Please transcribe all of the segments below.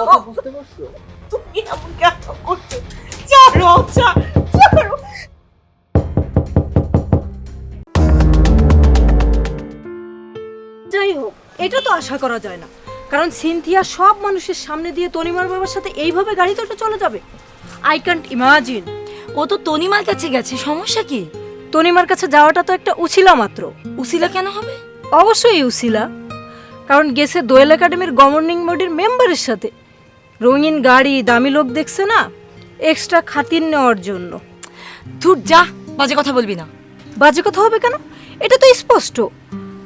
কথা বুঝতে পারছ? তুমি এমন কেন করছ? ছাড়ো ছাড়ো ছাড়ো। যাই হোক এটা তো আশা করা যায় না। কারণ সিনথিয়া সব মানুষের সামনে দিয়ে তনিমার বাবার সাথে এইভাবে গাড়িতে উঠে চলে যাবে। আই ক্যান্ট ইমাজিন ও তো তনিমার কাছে গেছে সমস্যা কি? তনিমার কাছে যাওয়াটা তো একটা উছিলা মাত্র। উসিলা কেন হবে? অবশ্যই উছিলা কারণ গেছে দোয়েল একাডেমির গভর্নিং বডির মেম্বারের সাথে। রঙিন গাড়ি দামি লোক দেখছে না? এক্সট্রা খাতির নেওয়ার জন্য। ধুর, যা, বাজে কথা বলবি না। বাজে কথা হবে কেন? এটা তো স্পষ্ট।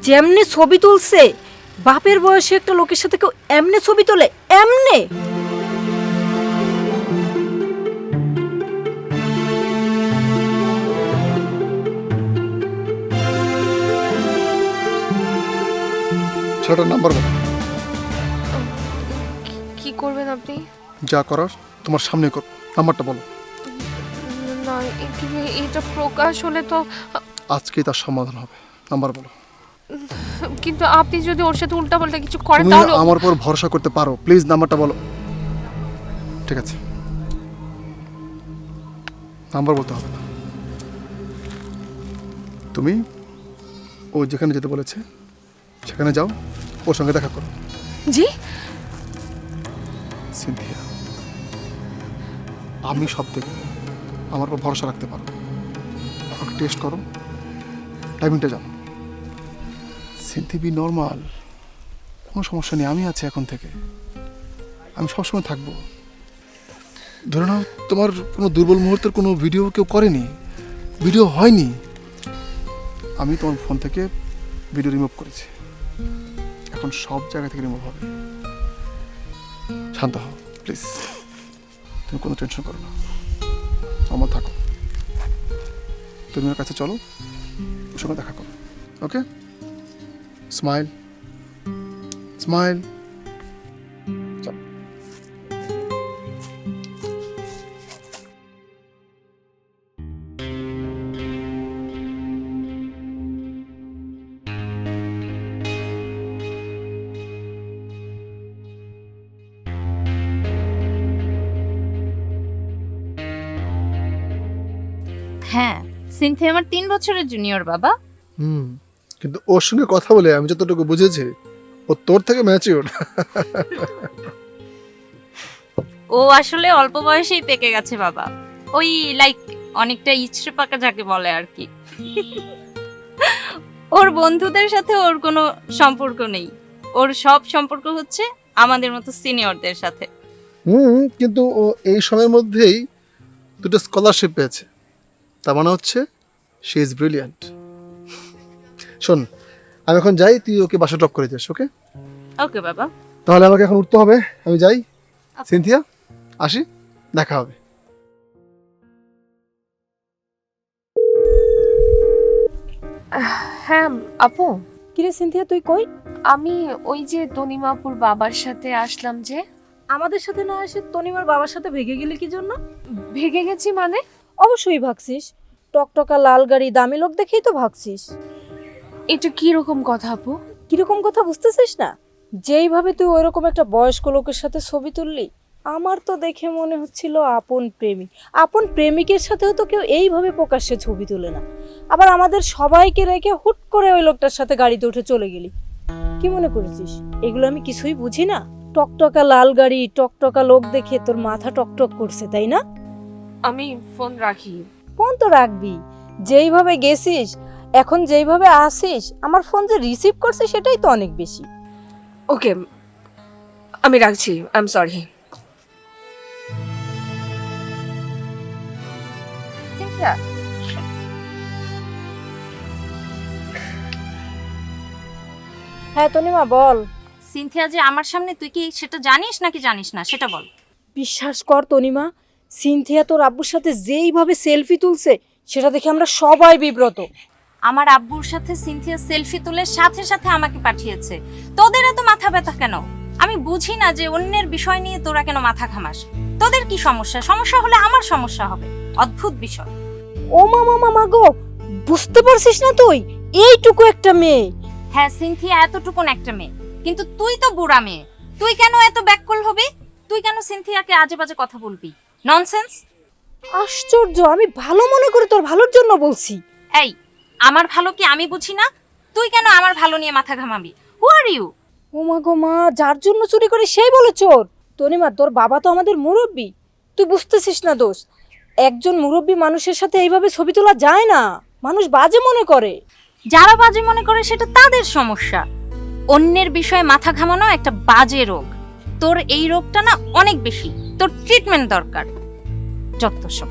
যেমনি ছবি তুলছে, বাপের বয়সে একটা লোকের সাথে কেউ এমনে ছবি তোলে, এমনে। ছেলেটার নাম্বার আপনি? যা করার তোমার সামনে কর নাম্বারটা বলো। না এ- এটা প্রকাশ হলে তো আজকেই তার সমাধান হবে নাম্বার বলো। কিন্তু আপনি যদি ওর সাথে উল্টাপাল্টা কিছু করেন তুমি তাহলে আমার উপর ভরসা করতে পারো। প্লিজ নাম্বারটা বলো। ঠিক আছে। নাম্বার বলতে হবে না। তুমি ও যেখানে যেতে বলেছে সেখানে যাও ওর সঙ্গে দেখা করো। জি? সিনথিয়া আমি সব দেখব আমার উপর ভরসা রাখতে পারো আমাকে টেস্ট করো টাইমিংটা জানো। সিনথি বি নর্মাল কোনো সমস্যা নেই, আমি আছি এখন থেকে। আমি সবসময় থাকব। ধরে নাও, তোমার কোনো দুর্বল মুহূর্তের কোনো ভিডিও কেউ করেনি ভিডিও হয়নি। আমি তোমার ফোন থেকে ভিডিও রিমুভ করেছি। এখন সব জায়গা থেকে রিমুভ হবে। শান্ত হও প্লিজ তুমি কোনো টেনশন করো না। আমার থাকো। তুমি ওর কাছে চলো। ওর সঙ্গে দেখা করো। ওকে স্মাইল স্মাইল হ্যাঁ সিনথি আমার তিন বছরের জুনিয়র বাবা। হুম কিন্তু ওর সঙ্গে কথা বলে আমি যতটুকু বুঝেছি ও তোর থেকে ম্যাচিওর ও আসলে অল্প বয়সেই পেকে গেছে বাবা। ওই লাইক অনেকটা ইচ্ছে পাকা যাকে বলে আর কি। ওর বন্ধুদের সাথে ওর কোনো সম্পর্ক নেই। ওর সব সম্পর্ক হচ্ছে আমাদের মতো সিনিয়রদের সাথে। হুম কিন্তু ও এই সময়ের মধ্যেই দুটো স্কলারশিপ পেয়েছে। তার মানে হচ্ছে শি ইজ ব্রিলিয়ান্ট শোন আমি এখন যাই তুই ওকে বাসা ড্রপ করে দিস ওকে ওকে বাবা। তাহলে আমাকে এখন উঠতে হবে আমি যাই। সিনথিয়া আসি দেখা হবে। হ্যাঁ আপু। কিরে সিনথিয়া তুই কই? আমি ওই যে তনিমাপুর বাবার সাথে আসলাম যে। আমাদের সাথে না এসে তনিমার বাবার সাথে ভেগে গেলি কি জন্য? ভেগে গেছি মানে? অবশ্যই ভাগছিস। টকটকা লাল গাড়ি দামি লোক দেখেই তো ভাগছিস। এটা কি রকম কথা আপু? কীরকম কথা বুঝতেছিস না? যেইভাবে তুই ওইরকম একটা বয়স্ক লোকের সাথে ছবি তুললি আমার তো দেখে মনে হচ্ছিল আপন প্রেমিক। আপন প্রেমিকের সাথেও তো কেউ এইভাবে প্রকাশ্যে ছবি তোলে না। আবার আমাদের সবাইকে রেখে হুট করে ওই লোকটার সাথে গাড়িতে উঠে চলে গেলি। কি মনে করেছিস? এগুলো আমি কিছুই বুঝি না? টকটকা লাল গাড়ি টকটকা লোক দেখে তোর মাথা টকটক করছে তাই না? আমি ফোন রাখি। ফোন তো রাখবি। যেইভাবে গেছিস এখন যেইভাবে আসিস আমার ফোন যে রিসিভ করছে সেটাই তো অনেক বেশি। ওকে আমি রাখছি আই এম সরি হ্যাঁ তনিমা বল। সিনথিয়া যে আমার সামনে তুই কি সেটা জানিস নাকি জানিস না সেটা বল। বিশ্বাস কর তনিমা সিনথিয়া তোর আব্বুর সাথে যেইভাবে সেলফি তুলছে সেটা দেখে আমরা সবাই বিব্রত। আমার আব্বুর সাথে সিনথিয়া সেলফি তুলে সাথে সাথে আমাকে পাঠিয়েছে। তোদের এত মাথা ব্যথা কেন? আমি বুঝি না যে অন্যের বিষয় নিয়ে তোরা কেন মাথা ঘামাস। তোদের কি সমস্যা? সমস্যা হলে আমার সমস্যা হবে। অদ্ভুত বিষয়। ও মামা মামা গো বুঝতে পারছিস না তুই? এইটুকু একটা মেয়ে। হ্যাঁ সিনথিয়া এতটুকুন একটা মেয়ে। কিন্তু তুই তো বুড়া মেয়ে। তুই কেন এত ব্যাককল হবি? তুই কেন সিনথিয়াকে আজে বাজে কথা বলবি? ননসেন্স আশ্চর্য আমি ভালো মনে করে তোর ভালোর জন্য বলছি। এই আমার ভালো কি আমি বুঝি না? তুই কেন আমার ভালো নিয়ে মাথা ঘামাবি? হু আর ইউ ও মা গো মা যার জন্য চুরি করে সেই বলে চোর। তনিমা তোর বাবা তো আমাদের মুরব্বী। তুই বুঝতেছিস না দোষ। একজন মুরব্বী মানুষের সাথে এইভাবে ছবি তোলা যায় না। মানুষ বাজে মনে করে। যারা বাজে মনে করে সেটা তাদের সমস্যা। অন্যের বিষয়ে মাথা ঘামানো একটা বাজে রোগ। তোর এই রোগটা না অনেক বেশি। তোর ট্রিটমেন্ট দরকার। যত সব।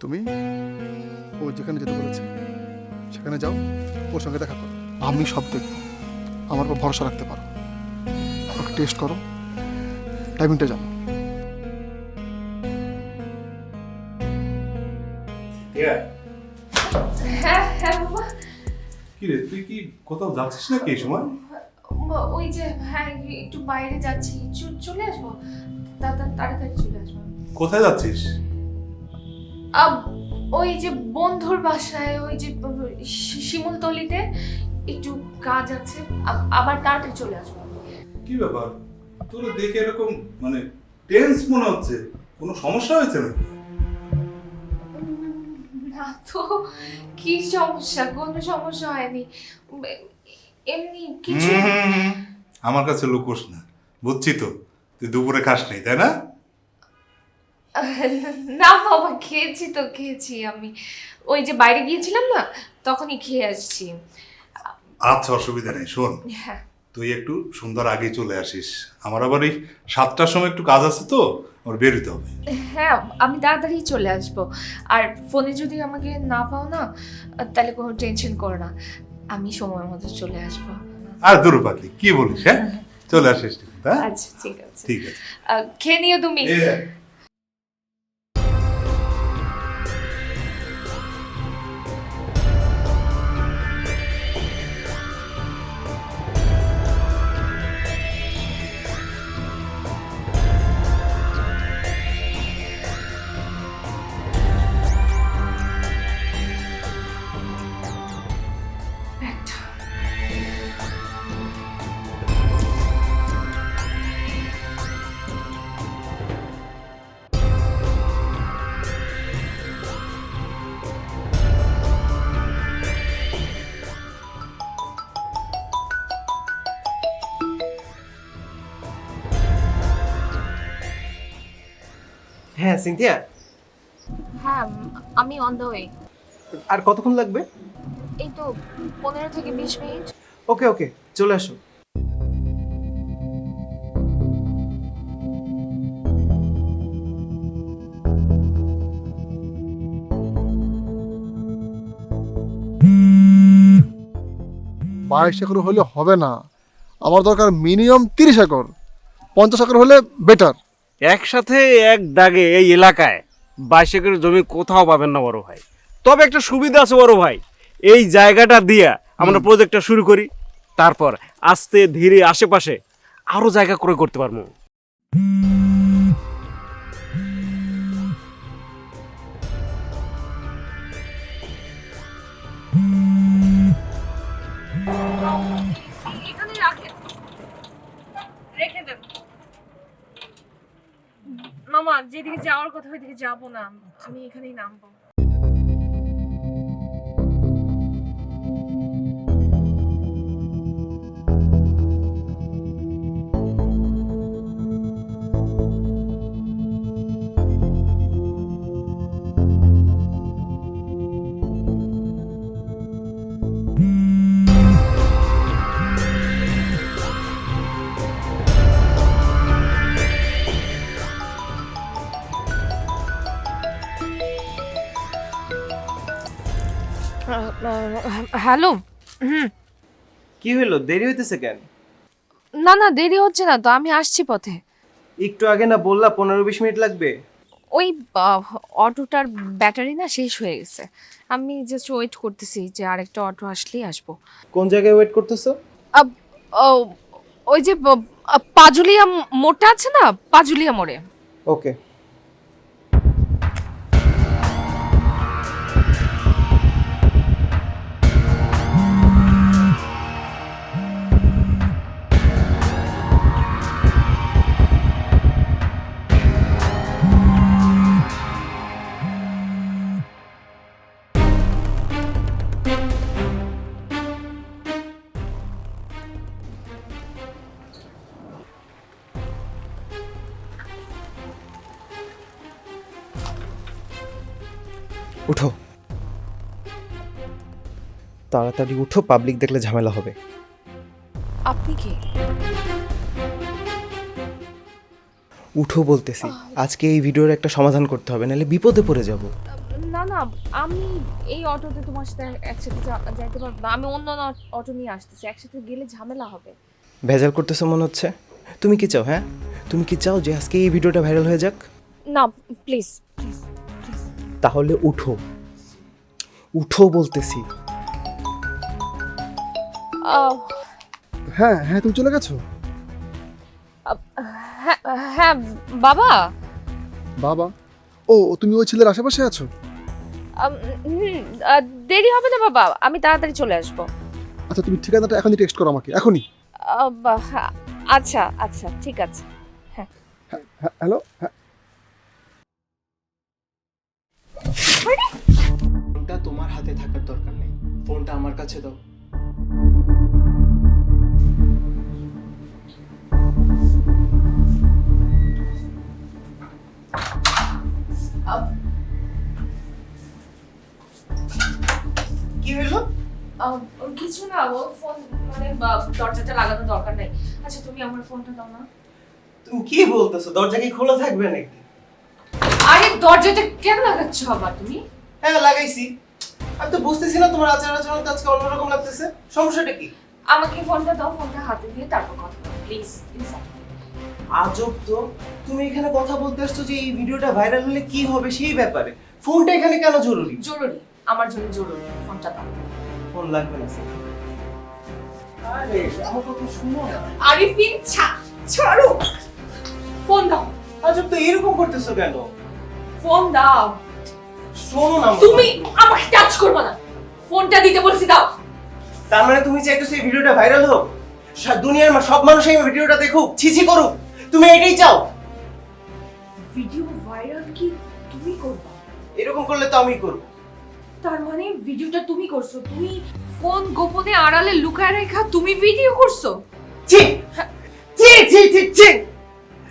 তুমি ও যেখানে যেতে বলেছে সেখানে যাও ওর সঙ্গে দেখা করো। আমি সব দেখব। আমার উপর ভরসা রাখতে পারো। ওকে টেস্ট করো। টাইমিংটা জানো। হ্যাঁ কি রে তুই কি কোথাও যাচ্ছিস নাকি এই সময়? ওই যে হ্যাঁ একটু বাইরে যাচ্ছি। চলে আসব? তাড়াতাড়ি চলে আসব। কোথায় যাচ্ছিস? ওই যে বন্ধুর বাসায় ওই যে শিমুলতলিতে একটু কাজ আছে। আবার তাড়াতাড়ি চলে আসব। কি ব্যাপার? তোর দেখে এরকম মানে টেন্স মনে হচ্ছে। কোনো সমস্যা হয়েছে নাকি? না তো কি সমস্যা? কোনো সমস্যা হয়নি। এমনি কিছু আমার কাছে লুকোস না। বুঝছি তো তুই দুপুরে খাস নাই তাই না? না বাবা খেয়েছি তো খেয়েছি আমি। ওই যে বাইরে গিয়েছিলাম না তখনই খেয়ে আসছি। আচ্ছা অসুবিধা নেই শোন। হ্যাঁ। তুই একটু সুন্দর আগে চলে আসিস। আমার আবার এই সাতটার সময় একটু কাজ আছে তো ওর বেরোতে হবে। হ্যাঁ আমি তাড়াতাড়ি চলে আসব। আর ফোনে যদি আমাকে না পাও না তাহলে কোনো টেনশন করো না। আমি সময় মতো চলে আসব। আর দূর পাখি কি বলিস হ্যাঁ? চলে আসিস হ্যাঁ? আচ্ছা ঠিক আছে। ঠিক আছে। খেয়ে নিও তুমি। হ্যাঁ সিনথিয়া। হ্যাঁ আমি অন দ্য ওয়ে আর কতক্ষণ লাগবে? এই তো পনেরো থেকে বিশ মিনিট। ওকে ওকে চলে আসো। বাইশ একর হলে হবে না। আমার দরকার মিনিমাম তিরিশ একর। পঞ্চাশ একর হলে বেটার একসাথে এক দাগে এই এলাকায় বাইশ একর জমি কোথাও পাবেন না বড় ভাই। তবে একটা সুবিধা আছে বড় ভাই। এই জায়গাটা দিয়া আমরা প্রজেক্টটা শুরু করি তারপর আস্তে ধীরে আশেপাশে আরও জায়গা ক্রয় করতে পারব। মামা যেদিকে যাওয়ার কথা ওইদিকে যাব না। আমি এখানেই নামবো। হ্যালো? হুম। কি হলো? দেরি হইতেছে কেন? না না দেরি হচ্ছে না তো আমি আসছি পথে। একটু আগে না বললা পনেরো বিশ মিনিট লাগবে? ওই অটোটার ব্যাটারি না শেষ হয়ে গেছে। আমি জাস্ট ওয়েট করতেছি যে আরেকটা অটো আসলেই আসব। কোন জায়গায় ওয়েট করতেছো? ওই যে পাজুলিয়া মোড়টা আছে না? পাজুলিয়া মোড়ে। ওকে। তাড়াতাড়ি উঠো পাবলিক দেখলে ঝামেলা হবে। আপনি কি? উঠো বলতেছি আজকে এই ভিডিওর একটা সমাধান করতে হবে নাহলে বিপদে পড়ে যাব। না না আমি এই অটোতে তোমার সাথে একসাথে যা- যাইতে পারব না আমি অন্য অ- অটো নিয়ে আসতেছি একসাথে গেলে ঝামেলা হবে। ভেজাল করতেছো মনে হচ্ছে? তুমি কি চাও হ্যাঁ? তুমি কি চাও যে আজকে এই ভিডিওটা ভাইরাল হয়ে যাক? না প্লিজ প্লিজ তাহলে উঠো। উঠো বলতেছি। হ্যাঁ হ্যাঁ তুমি চলে গেছো? হ্যাঁ হ্যাঁ বাবা। বাবা? ও তুমি ওই ছেলের আশেপাশে আছো? দেরি হবে না বাবা। আমি তাড়াতাড়ি চলে আসব। আচ্ছা তুমি ঠিকানাটা এখনই টেক্সট করো আমাকে এখনই। হ্যাঁ, আচ্ছা আচ্ছা ঠিক আছে। হ্যাঁ হ্যালো হ্যাঁ। ফোনটা তোমার হাতে থাকার দরকার নেই। ফোনটা আমার কাছে দাও। কি হলো কিছু না ও ফোন মানে দরজাটা লাগানো দরকার নাই। আচ্ছা তুমি আমার ফোনটা দাও না। তুমি কি বলতেছো? দরজা কি খোলা থাকবে নাকি? আরে দরজাটা কেন লাগাচ্ছ আবার তুমি? হ্যাঁ লাগাইছি। আমি তো বুঝতেছি না তোমার আচার আচরণ তো আজকে অন্যরকম লাগতেছে। সমস্যাটা কি? আমাকে ফোনটা দাও ফোনটা হাতে দিয়ে তারপর কথা প্লিজ প্লিজ আজব তো। তুমি এখানে কথা বলতে আসছো যে এই ভিডিওটা ভাইরাল হলে কি হবে সেই ব্যাপারে। ফোনটা এখানে কেন জরুরি? জরুরি। আমার জন্য জরুরি ফোনটা দাও। ফোন লাগবে না স্যার। আরে আমার কথা শুনো না। আরিফিন ছা ছাড়ো। ফোন দাও। আজব তো এরকম করতেছো কেন? ফোন দাও। শোনো না তুমি আমাকে টাচ করবে না। ফোনটা দিতে বলছি দাও। তার মানে তুমি চাইতেছো এই ভিডিওটা ভাইরাল হোক? সা- দুনিয়ার মা- সব মানুষ এই ভিডিওটা দেখুক ছিছি করুক। তুমি এটাই চাও? ভিডিও ভাইরাল কি তুমি করবা? এরকম করলে তো আমি করব। তার মানে ভিডিওটা তুমি করছ তুমি ফোন গোপনে আড়ালে লুকায় রেখা তুমি ভিডিও করছ? ছি! ছি ছি ছি ছি!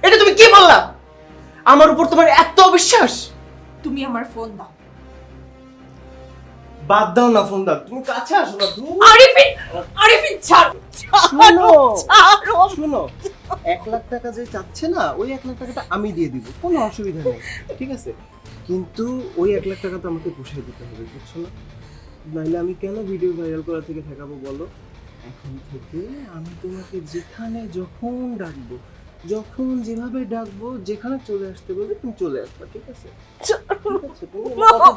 এটা তুমি কি বললা? আমার উপর তোমার এত অবিশ্বাস! তুমি আমার ফোন দাও। বাদ দাও না ফোন দাও তুমি কাছে আসো না আরিফিন আরিফিন ছাড় শোনো ছাড়ো। শোনো এক লাখ টাকা যে চাচ্ছে না, ওই এক লাখ টাকাটা আমি দিয়ে দিব। কোনো অসুবিধা নেই। ঠিক আছে? কিন্তু ওই এক লাখ টাকা তো আমাকে পুষিয়ে দিতে হবে, বুঝছ না? নাইলে আমি কেন ভিডিও ভাইরাল করা থেকে ঠেকাবো বলো? এখন থেকে আমি তোমাকে যেখানে যখন ডাকবো, যখন যেভাবে ডাকবো, যেখানে চলে আসতে বলবে, তুমি চলে আসবে, ঠিক আছে?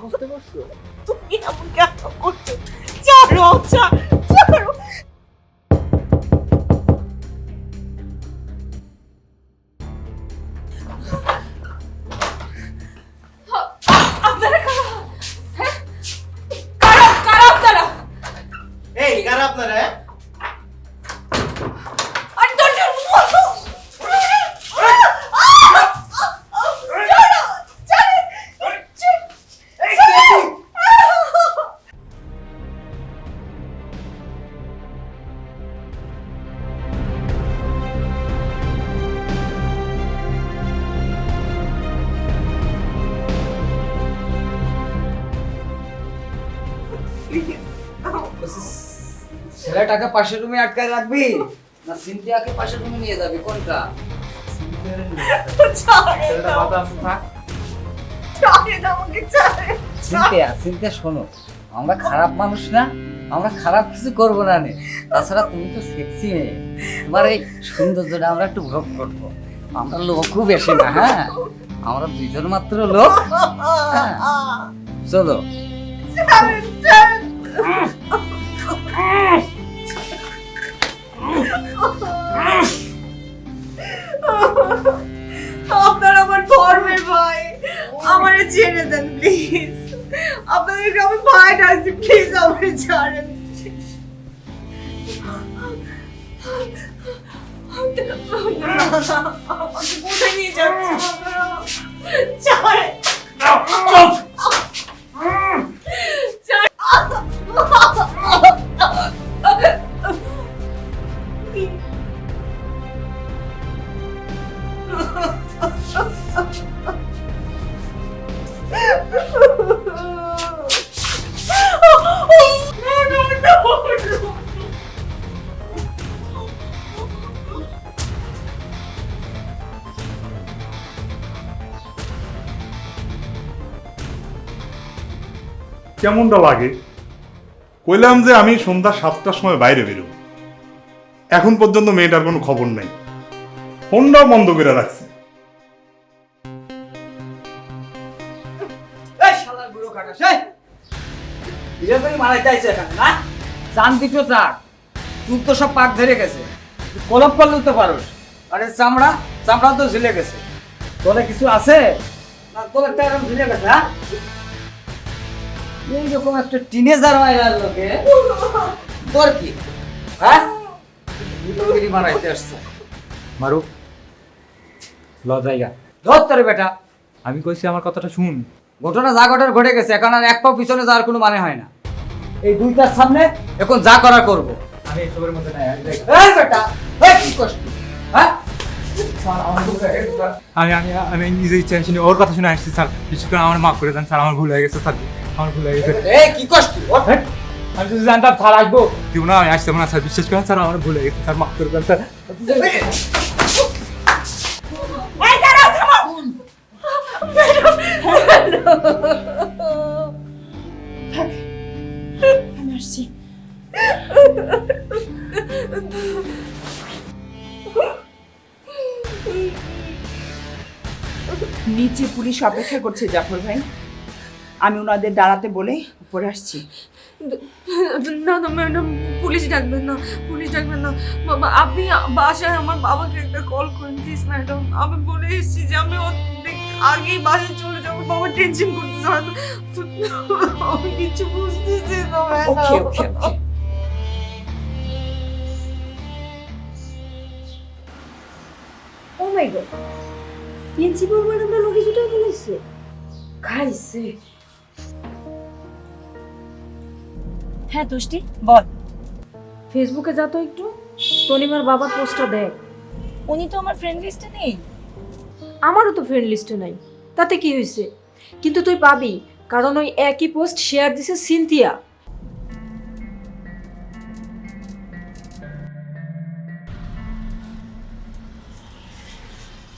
বুঝতে পারছ? তুমি এমন কেন করছ? ছাড়ো ছাড়ো ছেলেটাকে পাশের রুমে আটকায় রাখবি? না সিনথিয়াকে পাশের রুমে নিয়ে যাবি কোনটা? সিনথিয়া সিনথিয়া শোনো আমরা খারাপ মানুষ না আমরা খারাপ কিছু করব না নে। তাছাড়া তুমি তো সেক্সি মেয়ে। তোমার এই সৌন্দর্যটা আমরা একটু ভোগ করব। আমরা লোকও বেশি না হ্যাঁ? আমরা দুইজন মাত্র লোক হ্যাঁ? চলো। আমারে ছেড়ে দেন প্লিজ আপনাদেরকে আমি ভাই ডাকছি প্লিজ কেমনটা লাগে? কইলাম যে আমি সন্ধ্যা সাতটার সময় বাইরে বেরোব। এখন পর্যন্ত মেয়েটার কোনো খবর নাই। ফোনটাও বন্ধ করে রাখছে। চাক সব পাক ধরে গেছে। আরে চামড়া চামড়াও তো গেছে। কিছু আছে? না গেছে হ্যাঁ? এইরকম একটা টিনেজার লোকে। তোর কি? হ্যাঁ? মারাইতে আসছে। মারুক ল জায়গা ধর তোরে বেটা। আমি কইছি আমার কথাটা শুন। ঘটনা যা ঘটার ঘটে গেছে এখন আর এক পাও পিছনে যাওয়ার কোনো মানে হয় না। এই দুইটার সামনে এখন যা করার করব। আমি এসবের মধ্যে নাই এই বেটা এই কি কষ্ট হ্যাঁ? আমি আমি আমি নিজে ইচ্ছা শুনে ওর কথা শুনে আসছি স্যার। বিশেষ করে আমার মাফ করে দেন স্যার আমার ভুল হয়ে গেছে স্যার। আমার ভুল গেছে। এই কি কষ্ট হ্যাঁ? আমি যদি জানতাম স্যার আসব। দিব না আমি আসতাম না স্যার বিশ্বাস করেন স্যার আমার ভুল গেছে স্যার মাফ করে দেন স্যার। নিচে পুলিশ অপেক্ষা করছে জাফর ভাই। আমি ওনাদের দাঁড়াতে বলে উপরে আসছি। না না ম্যাডাম পুলিশ ডাকবেন না পুলিশ ডাকবেন না। বাবা আপনি বাসায় আমার বাবাকে একটা কল করেন প্লিজ ম্যাডাম। আমি বলে এসেছি যে আমি অনেক আগেই বাসায় চলে যাব। বাবা টেনশন করতেছে আমি কিছু বুঝতেছি না ওকে ওকে ওকে ও মাই গড প্রিন্সিপাল ম্যাডামরা লোকে জুটে ফেলেছে খাইছে। হ্যাঁ তুষ্টি বল। ফেসবুকে যা তো একটু। তনিমার বাবার পোস্টটা দেখ। উনি তো আমার ফ্রেন্ড লিস্টে নেই। আমারও তো ফ্রেন্ড লিস্টে নাই। তাতে কি হয়েছে? কিন্তু তুই পাবি কারণ ওই একই পোস্ট শেয়ার দিছে সিনথিয়া।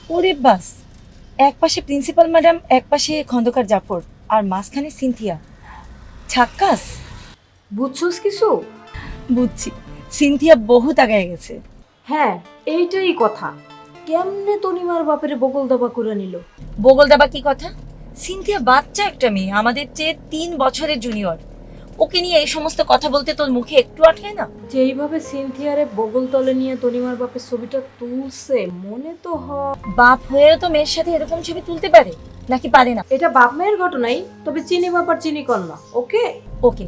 ওরে বাস এক পাশে প্রিন্সিপাল ম্যাডাম এক পাশে খন্দকার জাফর আর মাঝখানে সিনথিয়া। ছাক্কাস। বুঝছস কিছু? বুঝছি। সিনথিয়া বহুত আগায় গেছে। হ্যাঁ এইটাই কথা। কেমনে তনিমার বাপের বগল দাবা করে নিল? বগল দাবা কি কথা? সিনথিয়া বাচ্চা একটা মেয়ে আমাদের চেয়ে তিন বছরের জুনিয়র ওকে নিয়ে এই সমস্ত কথা বলতে তোর মুখে একটু আটকায় না? যেইভাবে সিনথিয়ারে বগল তলে নিয়ে তনিমার বাপের ছবিটা তুলছে মনে তো হয় বাপ হয়েও তো মেয়ের সাথে এরকম ছবি তুলতে পারে? নাকি পারে না? এটা বাপ মায়ের ঘটনাই তবে চিনি বাপার চিনি কন্যা ওকে? ওকে।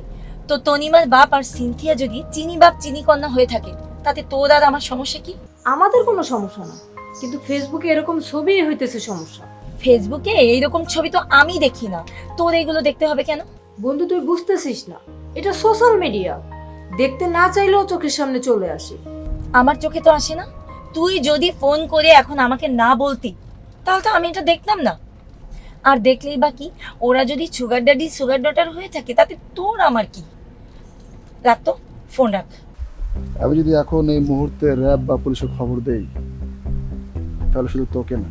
তো তনিমার বাপ আর সিনথিয়া যদি চিনি বাপ চিনি কন্যা হয়ে থাকে তাতে তোর আর আমার সমস্যা কি? আমাদের কোনো সমস্যা না। কিন্তু ফেসবুকে এরকম ছবি হইতেছে সমস্যা। ফেসবুকে এইরকম ছবি তো আমি দেখি না। তোর এইগুলো দেখতে হবে কেন? বন্ধু তুই বুঝতেছিস না। এটা সোশ্যাল মিডিয়া দেখতে না চাইলেও চোখের সামনে চলে আসে। আমার চোখে তো আসে না। তুই যদি ফোন করে এখন আমাকে না বলতি তাহলে তো আমি এটা দেখতাম না। আর দেখলেই বা কি ওরা যদি সুগার ড্যাডি সুগার ডটার হয়ে থাকে তাতে তোর আমার কি? রাখ তো ফোন রাখ। আমি যদি এখন এই মুহূর্তে র্যাব বা পুলিশের খবর দেই তাহলে শুধু তোকে না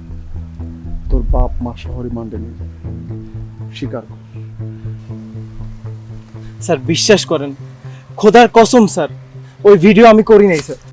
তোর বাপ মা শহরে মান্ডে নিয়ে যাবে। স্বীকার কর। স্যার বিশ্বাস করেন খোদার কসম স্যার ওই ভিডিও আমি করি নাই স্যার।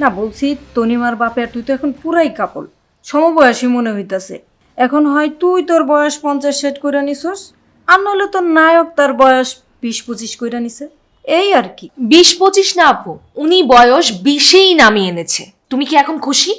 না, বলছি তনিমার বাপে আর তুই তো এখন পুরাই কাপল। সমবয়সী মনে হইতাছে। এখন হয় তুই তোর বয়স পঞ্চাশ ষাট করে নিছস, আর নইলে তোর নায়ক তার বয়স বিশ পঁচিশ করে নিছে। এই আর কি। বিশ পঁচিশ না আপু, উনি বয়স বিশেই নামিয়ে এনেছে। তুমি কি এখন খুশি?